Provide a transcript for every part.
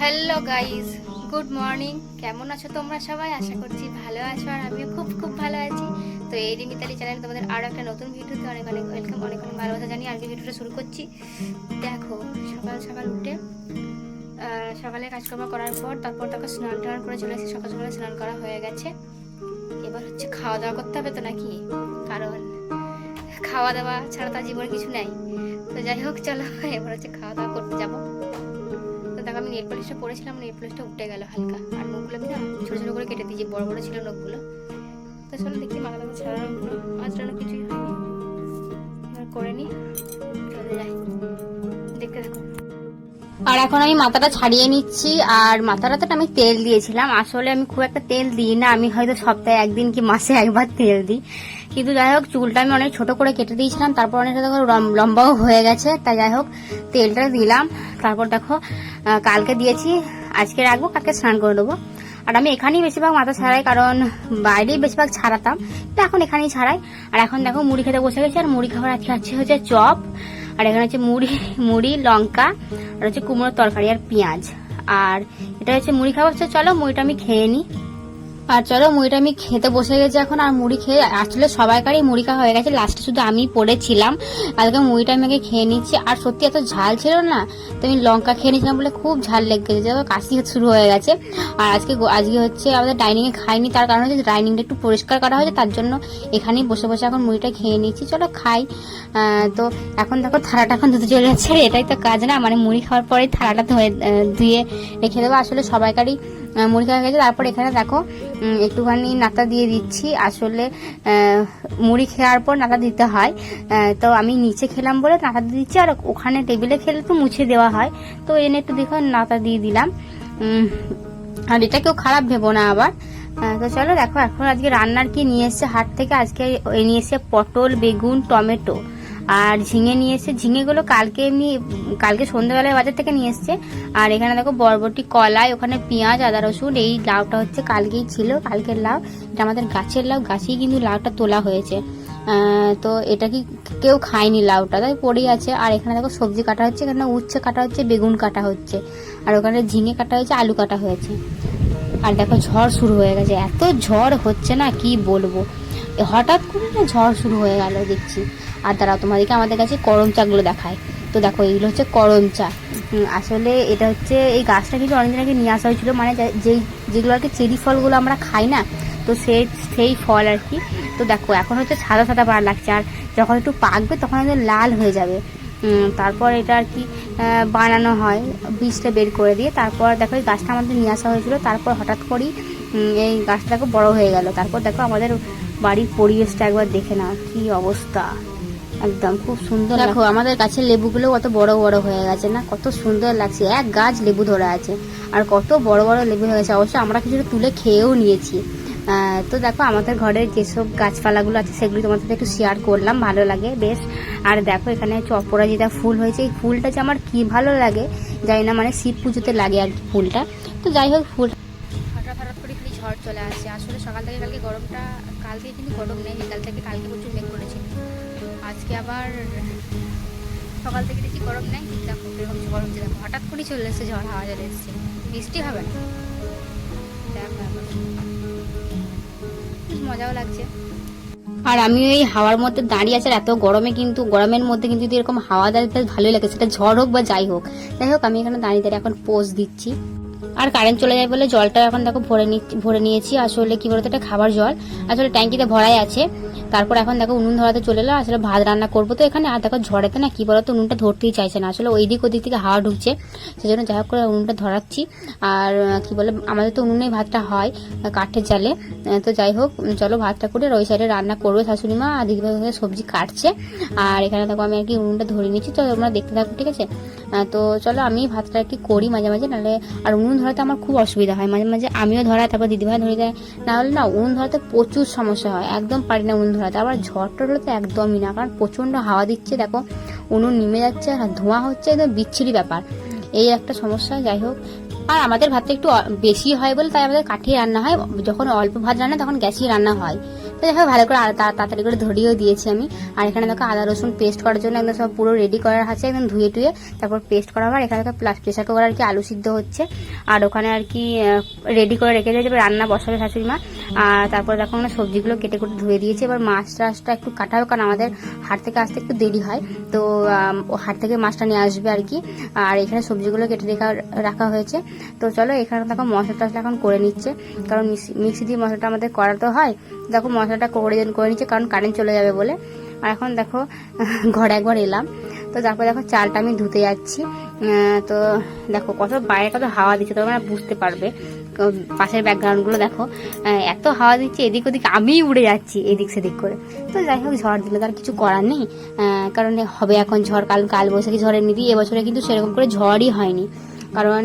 Hello guys good morning কেমন আছো তোমরা সবাই? আশা করছি ভালো আছো আর আমিও খুব খুব ভালো আছি। তো এই মিতালি চ্যানেল তোমাদের আরও একটা নতুন ভিডিওতে অনেক অনেক ওয়েলকাম অনেক অনেক ভালোবাসা জানিয়ে আজকে ভিডিওটা শুরু করছি। দেখো, সকাল সকাল উঠে সকালে কাজকর্ম করার পর তারপর তাকে স্নান টান করে চলে এসেছি। সকাল, সকালে স্নান করা হয়ে গেছে। এবার হচ্ছে খাওয়া দাওয়া করতে হবে তো নাকি? কারণ খাওয়া দাওয়া ছাড়া তো আর জীবনে কিছু নাই। তো যাই হোক, চলো, এবার হচ্ছে খাওয়া দাওয়া করতে যাব। দেখো আমি নেল পলিশটা পরেছিলাম নেল পলিশটা উঠে গেল হালকা। আর নখগুলো আমি না ছোটো ছোটো করে কেটে দিয়েছি বড় বড় ছিল নখগুলো। তো চলো দেখি মাথা টাথা ছাড়া নখগুলো। আজরানো কিছুই হয়নি। করে নি চলে যাই। দেখতে থাকো। আর এখন আমি মাথাটা ছাড়িয়ে নিচ্ছি, আর মাথাটাতে আমি তেল দিয়েছিলাম। আসলে আমি খুব একটা তেল দিই না, আমি হয়তো সপ্তাহে একদিন কি মাসে একবার তেল দিই। কিন্তু যাই হোক, চুলটা আমি অনেক ছোট করে কেটে দিয়েছিলাম, তারপর অনেকটা দেখো লম- লম্বাও হয়ে গেছে, তাই যাই হোক, তেলটা দিলাম, তারপর দেখো কালকে দিয়েছি, আজকে রাখব, কালকে স্নান করে দেবো আর আমি এখানেই বেশিরভাগ মাথা ছাড়াই, কারণ বাইরেই বেশিরভাগ ছাড়াতাম তো এখন এখানেই ছাড়াই। আর এখন দেখো, মুড়ি খেতে বসে গেছি, আর মুড়ি খাবার আজকে আছে হচ্ছে চপ, আর এখানে হচ্ছে মুড়ি মুড়ি, লঙ্কা, আর হচ্ছে কুমড়োর তরকারি আর পেঁয়াজ। আর এটা হচ্ছে মুড়ি খাবার, তো চলো, মুড়িটা আমি খেয়ে নিই। আর চলো মুড়িটা আমি খেতে বসে গেছি এখন, আর মুড়ি খেয়ে আসলে সবাইকারই মুড়ি খাওয়া হয়ে গেছে। লাস্টে শুধু আমি পড়েছিলাম। আজকে মুড়িটা আমি খেয়ে নিচ্ছি। আর সত্যি এত ঝাল ছিল না, তো আমি লঙ্কা খেয়ে নিয়েছিলাম বলে খুব ঝাল লেগে গেছে কাশি শুরু হয়ে গেছে। আর আজকে আজকে হচ্ছে আমাদের ডাইনিংয়ে খাইনি, তার কারণ হচ্ছে ডাইনিংটা একটু পরিষ্কার করা হয়েছে, তার জন্য এখানেই বসে বসে এখন মুড়িটা খেয়ে নিচ্ছি। চলো খাই। তো এখন দেখো থালাটা এখন ধুতে চলে যাচ্ছে। এটাই তো কাজ না মানে মুড়ি খাওয়ার পরে থালাটা ধুয়ে ধুয়ে রেখে দেবো। আসলে সবাইকারই মুড়ি খাওয়া গেছে। তারপর এখানে দেখো একটুখানি নাতা দিয়ে দিচ্ছি। আসলে মুড়ি খাওয়ার পর নাতা দিতে হয়। তো আমি নিচে খেলাম বলে নাতা দিয়ে দিচ্ছি। আর ওখানে টেবিলে খেলে তো মুছে দেওয়া হয়। তো এনে একটু দেখো, নাতা দিয়ে দিলাম। আর এটা কেউ খারাপ ভেবো না আবার। তো চলো দেখো, এখন আজকে রান্নার কি নিয়ে এসছে হাট থেকে? আজকে নিয়ে এসছে পটল, বেগুন, টমেটো। আর ঝিঙে নিয়ে এসছে। ঝিঙেগুলো কালকে এমনি কালকে সন্ধ্যাবেলায় বাজার থেকে নিয়ে এসছে। আর এখানে দেখো বরবটি, কলাই, ওখানে পেঁয়াজ, আদা রসুন, এই লাউটা হচ্ছে কালকেই ছিল, কালকের লাউ। এটা আমাদের গাছের লাউ, গাছেই কিন্তু লাউটা তোলা হয়েছে। তো এটা কি কেউ খায়নি লাউটা, তাই পড়েই আছে। আর এখানে দেখো সবজি কাটা হচ্ছে, এখানে উচ্ছে কাটা হচ্ছে, বেগুন কাটা হচ্ছে। আর ওখানে ঝিঙে কাটা হয়েছে, আলু কাটা হয়েছে। আর দেখো ঝড় শুরু হয়ে গেছে। এত ঝড় হচ্ছে না, কি বলব? হঠাৎ করে না ঝড় শুরু হয়ে গেল, দেখছি। আর দাঁড়াও তোমাদেরকে আমাদের কাছে করম চাগুলো দেখায়। তো দেখো এইগুলো হচ্ছে করম চা। আসলে এটা হচ্ছে, এই গাছটা কিন্তু অনেকদিন আগে নিয়ে আসা হয়েছিল। মানে যেই যেগুলো আর কি চেরি ফলগুলো আমরা খাই না, তো সেই সেই ফল আর কি। তো দেখো, এখন হচ্ছে সাদা সাদা পাড়া লাগছে। আর যখন একটু পাকবে, তখন একদম লাল হয়ে যাবে। তারপর এটা আর কি বানানো হয়, বীজটা বের করে দিয়ে। তারপর দেখো, এই গাছটা আমাদের নিয়ে আসা হয়েছিল। তারপর হঠাৎ করেই এই গাছটা দেখো বড় হয়ে গেল। তারপর দেখো আমাদের বাড়ির পরিবেশটা একবার দেখে নাও, কি অবস্থা। একদম খুব সুন্দর দেখো আমাদের গাছের লেবুগুলো কত বড় বড় হয়ে গেছে না? কত সুন্দর লাগছে। এক গাছ লেবু ধরে আছে। আর কত বড় বড় লেবু হয়ে গেছে। অবশ্য আমরা কিছুটা তুলে খেয়েও নিয়েছি। তো দেখো আমাদের ঘরের যেসব গাছপালাগুলো আছে সেগুলো তোমার সাথে একটু শেয়ার করলাম। ভালো লাগে বেশ। আর দেখো এখানে হচ্ছে অপরাজিতা ফুল হয়েছে এই ফুলটা যে আমার কি ভালো লাগে জানি না মানে শিব পুজোতে লাগে আর কি ফুলটা। তো যাই হোক ফুল হঠাৎ হঠাৎ করে খালি ঝড় চলে আসছে। আসলে সকাল থেকে কালকে গরমটা কালকে কিন্তু গরম নেই বিকাল থেকে কালকে প্রচুর মেঘ করেছিল আজকে আবার সকাল থেকে দেখছি গরম নেই। দেখো কীরকম গরম যে দেখো হঠাৎ করেই চলে এসেছে, ঝড় হাওয়া চলে এসেছে। বৃষ্টি হবে না। দেখো মজাও লাগছে। আর আমি ওই হাওয়ার মধ্যে দাঁড়িয়ে আছি এত গরমে কিন্তু, গরমের মধ্যে কিন্তু এরকম হাওয়া দাঁড়িয়ে ভালোই লাগে। সেটা ঝড় হোক বা যাই হোক। যাই হোক, আমি এখানে দাঁড়িয়ে দাঁড়িয়ে এখন পোজ দিচ্ছি। আর কারেন্ট চলে যায় বলে জলটা এখন দেখো ভরে ভরে নিয়েছি। আসলে কি বলতো, এটা খাবার জল। আসলে ট্যাঙ্কিতে ভরাই আছে। তারপর এখন দেখো উনুন ধরাতে চলে এলো আসলে ভাত রান্না করব তো এখানে। আর দেখো ঝড়েতে না কি বলতো, উনুনটা ধরতেই চাইছে না। আসলে ওই দিক ওদিক থেকে হাওয়া ঢুকছে। সেজন্য যাই হোক করে উনুনটা ধরাচ্ছি। আর কি বলে, আমাদের তো উনুনেই ভাতটা হয় কাঠের জালে। তো যাই হোক চলো ভাতটা করে আর ওই সাইডে রান্না করবে শাশুড়ি মা আর দিদিভাই সবজি কাটছে। আর এখানে দেখো আমি আর কি উনুনটা ধরে নিচ্ছি তো তোমরা দেখতে থাকো, ঠিক আছে? তো চলো আমি ভাতটা একটু করি মাঝে মাঝে, নাহলে আর উনুন ধরাতে আমার খুব অসুবিধা হয়। মাঝে মাঝে আমিও ধরাই, তারপর দিদিভাই ধরে দেয়। না হলে না, উনুন ধরাতে প্রচুর সমস্যা হয়, একদম পারি না উনুন ধরাতে। আবার ঝড় টড় হলে তো একদমই না, কারণ প্রচণ্ড হাওয়া দিচ্ছে, দেখো, উনুন নেমে যাচ্ছে আর ধোঁয়া হচ্ছে, একদম বিচ্ছিরি ব্যাপার। এই একটা সমস্যা, যাই হোক। আর আমাদের ভাতটা একটু বেশি হয় বলে, তাই আমাদের কাঠি রান্না হয়। যখন অল্প ভাত রান্না, তখন গ্যাসই রান্না হয়। তো দেখো ভালো করে তাড়াতাড়ি করে ধরিয়েও দিয়েছি আমি। আর এখানে দেখো আদা, রসুন পেস্ট করার জন্য একদম সব পুরো রেডি করার আছে একদম ধুয়ে টুয়ে তারপর পেস্ট করা হবে আর এখানে প্লাস প্রেশার কুকার আর কি আলু সিদ্ধ হচ্ছে। আর ওখানে আর কি রেডি করে রেখে দিয়েছে রান্না বসাবে শাশুড়ি মা আর তারপর দেখো আমরা সবজিগুলো কেটে কুটে ধুয়ে দিয়েছি। এবার মাছ টাছটা একটু কাটা হবে কারণ আমাদের হাট থেকে আসতে একটু দেরি হয়। তো হাট থেকে মাছটা নিয়ে আসবে আর কি। আর এখানে সবজিগুলো কেটে রেখা রাখা হয়েছে। তো চলো এখানে দেখো মশলা টশলা এখন করে নিচ্ছে। কারণ মিক্সি দিয়ে মশলাটা আমাদের করা তো হয়। দেখো মশলাটা করে করে নিচ্ছে, কারণ কারেন্ট চলে যাবে বলে। আর এখন দেখো, ঘরে একবার এলাম। তো তারপর দেখো, চালটা আমি ধুতে যাচ্ছি। তো দেখো, কত বাইরে কত হাওয়া দিচ্ছে, তোমরা বুঝতে পারবে। পাশের ব্যাকগ্রাউন্ডগুলো দেখো এত হাওয়া দিচ্ছে, এদিক ওদিক আমিই উড়ে যাচ্ছি, এদিক সেদিক করে। তো যাই হোক, ঝড় দিলে তার কিছু করার নেই। কারণ হবে এখন ঝড়, কাল কাল বৈশাখী ঝড়ের নিদি এবছরে কিন্তু সেরকম করে ঝড়ই হয়নি। কারণ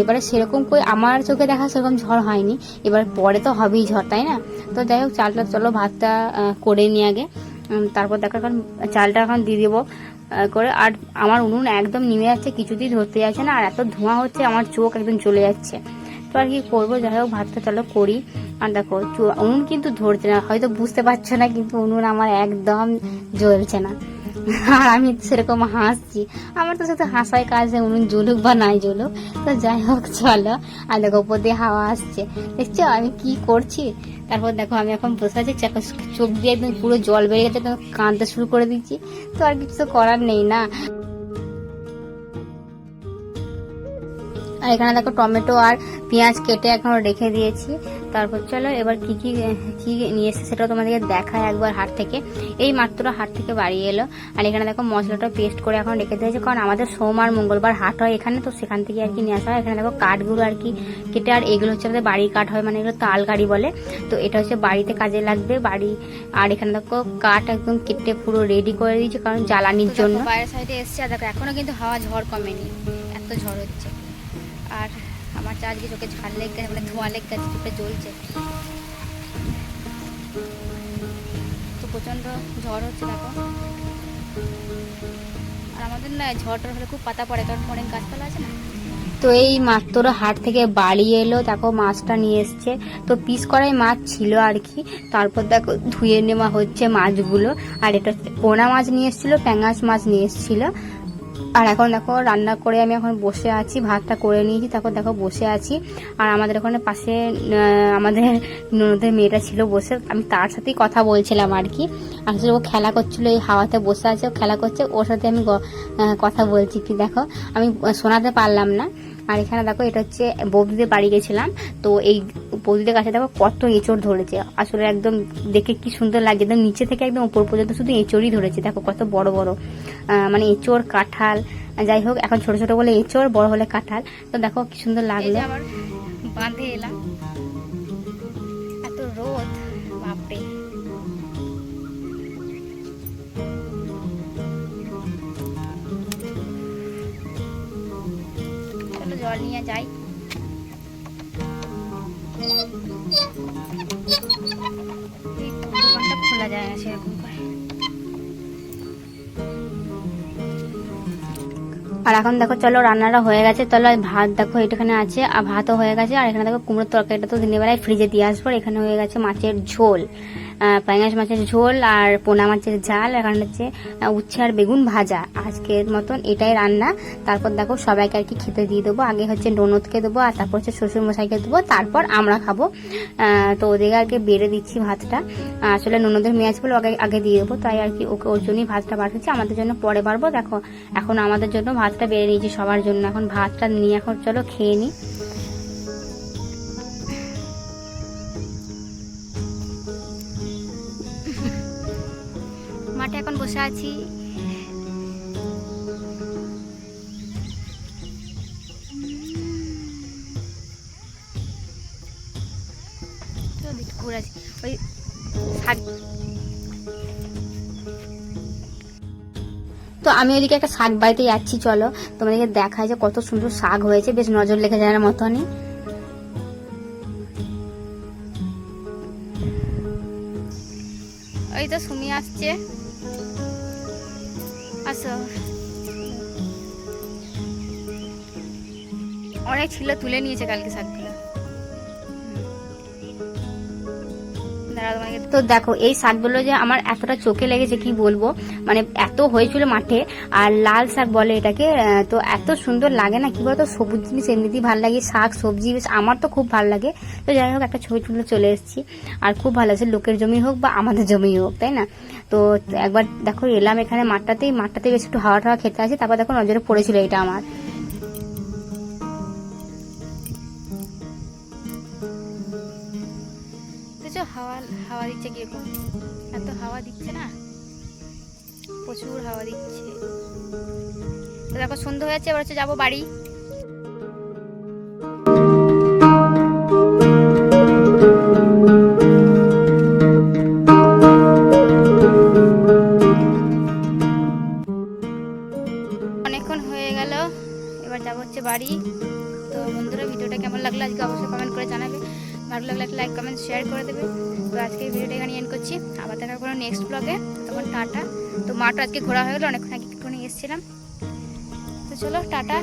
এবারে সেরকম করে আমার চোখে দেখা সেরকম ঝড় হয়নি। এবার পরে তো হবেই ঝড়, তাই না? তো যাই হোক, চালটা চলো ভাতটা করে নিয়ে আগে। তারপর দেখো এখন চালটা এখন দিয়ে দেবো করে। আর আমার উনুন একদম নেমে যাচ্ছে, কিছুতেই ধরতে যাচ্ছে না। আর এত ধোঁয়া হচ্ছে, আমার চোখ একদম চলে যাচ্ছে। তো আর কি করব, যাই হোক, ভাতটা চলো করি। আর দেখো উনুন কিন্তু ধরছে না, হয়তো বুঝতে পারছ না, কিন্তু উনুন আমার একদম জ্বলছে না। আর আমি সেরকম হাসছি। আমার তো শুধু হাসাই কাজ উনুন জ্বলুক বা নাই জ্বলুক, তো যাই হোক, চলো। আর দেখো, উপর দিয়ে হাওয়া আসছে। দেখছ, আমি কি করছি? তারপর দেখো, আমি এখন বসে আছি চোখ দিয়ে একদম পুরো জল বেরিয়ে গেছে কাঁদতে শুরু করে দিচ্ছি। তো আর কিছু তো করার নেই না। আর এখানে দেখো টমেটো আর পেঁয়াজ কেটে এখন রেখে দিয়েছি। তারপর চলো এবার কি কি কি নিয়ে এসেছে সেটাও তোমাদেরকে দেখায় একবার হাট থেকে। এই মাত্র হাট থেকে বাড়ি এলো। আর এখানে দেখো মশলাটা পেস্ট করে এখন রেখে দিয়েছে কারণ আমাদের সোম আর মঙ্গলবার হাট হয় এখানে তো সেখান থেকে আর কি নিয়ে আসা হয়। এখানে দেখো কাঠগুলো আর কি কেটে আর এগুলো হচ্ছে আমাদের বাড়ির কাঠ হয় মানে এগুলো তাল গাড়ি বলে। তো এটা হচ্ছে বাড়িতে কাজে লাগবে বাড়ি আর এখানে দেখো কাঠ একদম কেটে পুরো রেডি করে দিয়েছে কারণ জ্বালানির জন্য। বাইরের সাইডে এসছে আর দেখো এখনও কিন্তু হাওয়া ঝড় কমেনি এত ঝড় হচ্ছে। আর আমার তো আজকে চোখে ঝাল লেগে গেছে মানে ধোঁয়া লেগে গেছে, চোখে জ্বলছে। তো প্রচণ্ড ঝড় হচ্ছে, দেখো। আর আমাদের না, ঝড় টড় হলে খুব পাতা পড়ে, কারণ অনেক গাছপালা আছে না? তো এই মাত্র হাট থেকে বাড়ি এলো, দেখো মাছটা নিয়ে এসছে। তো পিস করাই মাছ ছিল আর কি। তারপর দেখো ধুয়ে নেওয়া হচ্ছে মাছগুলো। আর এটা পোনা মাছ নিয়ে এসেছিল প্যাঙাশ মাছ নিয়ে এসেছিল। আর এখন দেখো রান্না করে আমি এখন বসে আছি, ভাতটা করে নিয়েছি, তারপর দেখো বসে আছি। আর আমাদের ওখানে পাশে আমাদের ননদের মেয়েটা ছিল বসে, আমি তার সাথেই কথা বলছিলাম আর কি। আসলে ও খেলা করছিল, এই হাওয়াতে বসে আছে, ও খেলা করছে, ওর সাথে আমি কথা বলছি কি দেখো। আমি শোনাতে পারলাম না। আর এখানে দেখো, এটা হচ্ছে বৌদিদের বাড়ি গেছিলাম। তো এই বৌদিদের গাছে দেখো কত এঁচড় ধরেছে। আসলে একদম দেখে কি সুন্দর লাগছে। একদম নিচে থেকে একদম উপর পর্যন্ত শুধু এঁচড়ই ধরেছে। দেখো কত বড় বড়। মানে এঁচড়, কাঁঠাল, যাই হোক, এখন ছোট ছোট বলে এঁচড়, বড় হলে কাঁঠাল। তো দেখো কি সুন্দর লাগল। বাঁধে এলাম। জল নিয়ে যাই। খোলা যায় না সেরকম আর এখন দেখো, চলো রান্নাটা হয়ে গেছে। চলো ভাত দেখো এখানে আছে, আর ভাতও হয়ে গেছে। আর এখানে দেখো কুমড়োর তরকারিটা তো দিনের বেলায় ফ্রিজে দিয়ে আসব। এখানে হয়ে গেছে মাছের ঝোল। পাঙ্গাস মাছের ঝোল আর পোনা মাছের ঝাল এখানে হচ্ছে উচ্ছে আর বেগুন ভাজা। আজকের মতন এটাই রান্না। তারপর দেখো, সবাইকে আর কি খেতে দিয়ে দেবো। আগে হচ্ছে ননদকে দেবো, আর তারপর হচ্ছে শ্বশুর মশাইকে দেবো। তারপর আমরা খাব। তো ওদেরকে আর কি বেড়ে দিচ্ছি ভাতটা। আসলে ননদের মেয়ে আছে বলে ওকে আগে দিয়ে দেবো, তাই আর কি ওকে ওর জন্যই ভাতটা পাঠাচ্ছি আমাদের জন্য পরে বাড়বো। দেখো, এখন আমাদের জন্য ভাতটা বেড়ে নিয়েছি সবার জন্য। এখন ভাতটা নিয়ে এখন চলো খেয়ে নিই। আছি। তো আমি ওইদিকে একটা শাক বাড়িতে যাচ্ছি, চলো। তোমাদেরকে দেখায় যে কত সুন্দর শাক হয়েছে। বেশ নজর লেগে যাওয়ার মতনই। ওই তো সুমি আসছে। অনেক ছিল, তুলে নিয়েছে কালকে শাকগুলো। তো দেখো, এই শাকগুলো যে আমার এতটা চোখে লেগেছে, কি বলব? মানে এত হয়েছিল মাঠে, আর লাল শাক বলে এটাকে তো এত সুন্দর লাগে না, কি বলতো? সবুজ জিনিস এমনিতেই ভালো লাগে, শাক, সবজি আমার তো খুব ভালো লাগে। তো যাই হোক, একটা ছবি তুলে চলে এসেছি, আর খুব ভালো আছে, লোকের জমি হোক বা আমাদের জমি হোক, তাই না? তো একবার দেখো এলাম এখানে মাঠটাতেই মাঠটাতে বেশ একটু হাওয়া টাওয়া খেতে আছে তারপর দেখো নজরে পড়েছিল এটা আমার। হাওয়া হাওয়া দিচ্ছে কীরকম? হাওয়া দিচ্ছে না? প্রচুর হাওয়া দিচ্ছে। তো দেখো সন্ধ্যা হয়েছে এবার হচ্ছে যাব বাড়ি। অনেকক্ষণ হয়ে গেল। এবার যাব হচ্ছে বাড়ি। তো বন্ধুরা, ভিডিওটা কেমন লাগল আজকে অবশ্যই কমেন্ট করে জানাবে। ভালো লাগলে একটা লাইক কমেন্ট শেয়ার করে দেবে। তো আজকে ভিডিওটা এখানে এন্ড করছি। আবার দেখা করো নেক্সট ব্লগে তখন টাটা। তো মাটা আজকে ঘোরা হয়ে গেলো, অনেকক্ষণ আগে একটুখানি এসেছিলাম। তো চলো, টাটা।